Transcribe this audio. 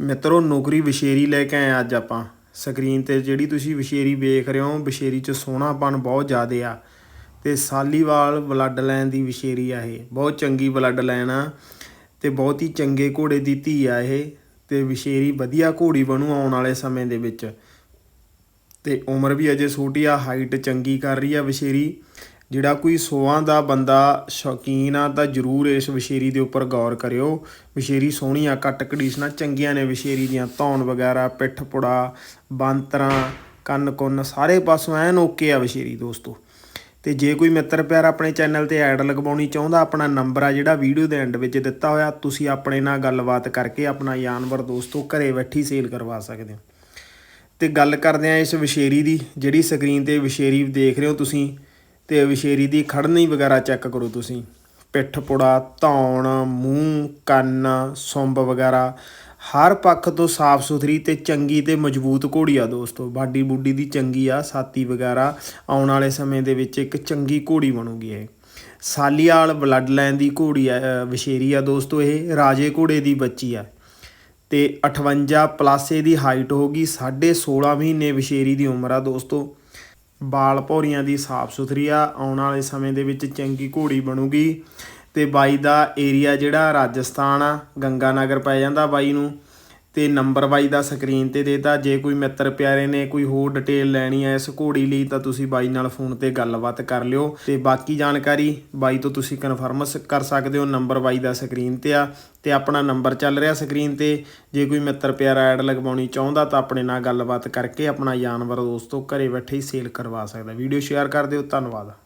ਮਿੱਤਰੋ, ਨੌਕਰੀ ਵਿਸ਼ੇਰੀ ਲੈ ਕੇ ਆਏ ਅੱਜ ਆਪਾਂ। ਸਕਰੀਨ ਤੇ ਜਿਹੜੀ ਤੁਸੀਂ ਵਿਸ਼ੇਰੀ ਵੇਖ ਰਹੇ ਹੋ, ਵਿਸ਼ੇਰੀ 'ਚ ਸੋਹਣਾਪਨ ਬਹੁਤ ਜ਼ਿਆਦੇ ਆ। ਤੇ ਸਾਲੀਵਾਲ ਬਲੱਡ ਲਾਈਨ ਦੀ ਵਿਸ਼ੇਰੀ ਆ ਇਹ। ਬਹੁਤ ਚੰਗੀ ਬਲੱਡ ਲਾਈਨ ਆ ਤੇ ਬਹੁਤ ਹੀ ਚੰਗੇ ਘੋੜੇ ਦੀ ਧੀ ਆ ਇਹ। ਤੇ ਵਿਸ਼ੇਰੀ ਵਧੀਆ ਘੋੜੀ ਬਣੂ ਆਉਣ ਵਾਲੇ ਸਮੇਂ ਦੇ ਵਿੱਚ। ਤੇ ਉਮਰ ਵੀ ਅਜੇ ਛੋਟੀ ਆ ਹਾਈਟ ਚੰਗੀ ਕਰ ਰਹੀ ਆ ਵਿਸ਼ੇਰੀ। ਜਿਹੜਾ ਕੋਈ ਸੋਹਾਂ ਦਾ ਬੰਦਾ ਸ਼ੌਕੀਨ ਆ, ਤਾਂ ਜਰੂਰ ਇਸ ਵਿਸ਼ੇਰੀ ਦੇ ਉੱਪਰ ਗੌਰ ਕਰਿਓ। ਵਿਸ਼ੇਰੀ ਸੋਹਣੀ ਆ ਕੱਟ ਕਡੀਸ਼ਨਾਂ ਚੰਗੀਆਂ ਨੇ ਵਿਸ਼ੇਰੀ ਦੀਆਂ, ਧੌਣ ਵਗੈਰਾ, ਪਿੱਠ ਪੁੜਾ, ਬਾਂਤਰਾਂ, ਕੰਨ ਕੁੰਨ, ਸਾਰੇ ਪਾਸੋਂ ਐਨ ਓਕੇ ਆ ਵਿਸ਼ੇਰੀ ਦੋਸਤੋ। ਤੇ ਜੇ ਕੋਈ ਮਿੱਤਰ ਪਿਆਰ ਆਪਣੇ ਚੈਨਲ ਤੇ ਐਡ ਲਗਵਾਉਣੀ ਚਾਹੁੰਦਾ, ਆਪਣਾ ਨੰਬਰ ਆ ਜਿਹੜਾ ਵੀਡੀਓ ਦੇ ਐਂਡ ਵਿੱਚ ਦਿੱਤਾ ਹੋਇਆ, ਤੁਸੀਂ ਆਪਣੇ ਨਾਲ ਗੱਲਬਾਤ ਕਰਕੇ ਆਪਣਾ ਜਾਨਵਰ ਦੋਸਤੋ ਘਰੇ ਬੈਠੀ ਸੇਲ ਕਰਵਾ ਸਕਦੇ ਹੋ। ਤੇ ਗੱਲ ਕਰਦੇ ਆ ਇਸ ਵਿਸ਼ੇਰੀ ਦੀ, ਜਿਹੜੀ ਸਕਰੀਨ ਤੇ ਵਿਸ਼ੇਰੀ ਦੇਖ ਰਹੇ ਹੋ ਤੁਸੀਂ। ਤੇ ਵਿਸ਼ੇਰੀ ਦੀ ਖੜਨੀ ਵਗੈਰਾ ਚੈੱਕ ਕਰੋ ਤੁਸੀਂ। ਪਿੱਠ ਪੁੜਾ ਧੌਣ ਮੂੰਹ ਕੰਨ ਸੁੰਬ ਵਗੈਰਾ। ਹਰ ਪੱਖ ਤੋਂ ਸਾਫ਼ ਸੁਥਰੀ ਤੇ ਚੰਗੀ ਤੇ ਮਜ਼ਬੂਤ ਘੋੜੀ ਆ ਦੋਸਤੋ। ਬਾਡੀ ਬੁੱਡੀ ਦੀ ਚੰਗੀ ਆ ਸਾਤੀ ਵਗੈਰਾ। ਆਉਣ ਵਾਲੇ ਸਮੇਂ ਦੇ ਵਿੱਚ ਇੱਕ ਚੰਗੀ ਘੋੜੀ ਬਣੂਗੀ ਇਹ। ਸਾਲੀਆਲ ਬਲੱਡ ਲਾਈਨ ਦੀ ਘੋੜੀ ਆ ਅ, ਵਿਸ਼ੇਰੀ ਆ ਦੋਸਤੋ ਇਹ। ਰਾਜੇ ਘੋੜੇ ਦੀ ਬੱਚੀ ਆ। ਤੇ 58 ਪਲੱਸ ਦੀ ਹਾਈਟ ਹੋਗੀ 16.5 ਮਹੀਨੇ ਵਿਸ਼ੇਰੀ ਦੀ ਉਮਰ ਆ ਦੋਸਤੋ। ਬਾਲ ਭੌਰੀਆਂ ਦੀ ਸਾਫ਼ ਸੁਥਰੀ ਆ, ਆਉਣ ਵਾਲੇ ਸਮੇਂ ਦੇ ਵਿੱਚ ਚੰਗੀ ਘੋੜੀ ਬਣੂਗੀ ਤੇ ਬਾਈ ਦਾ ਏਰੀਆ ਜਿਹੜਾ ਰਾਜਸਥਾਨ ਆ ਗੰਗਾ ਨਗਰ ਪੈ ਜਾਂਦਾ ਬਾਈ ਨੂੰ। ਤੇ ਨੰਬਰ ਬਾਈ ਦਾ ਸਕਰੀਨ ਤੇ ਦੇਤਾ। ਜੇ ਕੋਈ ਮਿੱਤਰ ਪਿਆਰੇ ਨੇ ਕੋਈ ਹੋਰ ਡਿਟੇਲ ਲੈਣੀ ਹੈ ਇਸ ਘੋੜੀ ਲਈ, ਤਾਂ ਤੁਸੀਂ ਬਾਈ ਨਾਲ ਫੋਨ ਤੇ ਗੱਲਬਾਤ ਕਰ ਲਿਓ। ਤੇ ਬਾਕੀ ਜਾਣਕਾਰੀ ਬਾਈ ਤੋਂ ਤੁਸੀਂ ਕਨਫਰਮ ਸ- ਕਰ ਸਕਦੇ ਹੋ, ਨੰਬਰ ਬਾਈ ਦਾ ਸਕਰੀਨ ਤੇ ਆ। ਤੇ ਆਪਣਾ ਨੰਬਰ ਚੱਲ ਰਿਹਾ ਸਕਰੀਨ ਤੇ। ਜੇ ਕੋਈ ਮਿੱਤਰ ਪਿਆਰਾ ਐਡ ਲਗਵਾਉਣੀ ਚਾਹੁੰਦਾ, ਤਾਂ ਆਪਣੇ ਨਾਲ ਗੱਲਬਾਤ ਕਰਕੇ ਆਪਣਾ ਜਾਨਵਰ ਦੋਸਤੋ ਘਰੇ ਬੈਠੇ ਹੀ ਸੇਲ ਕਰਵਾ ਸਕਦਾ। ਵੀਡੀਓ ਸ਼ੇਅਰ ਕਰ ਦਿਓ, ਧੰਨਵਾਦ।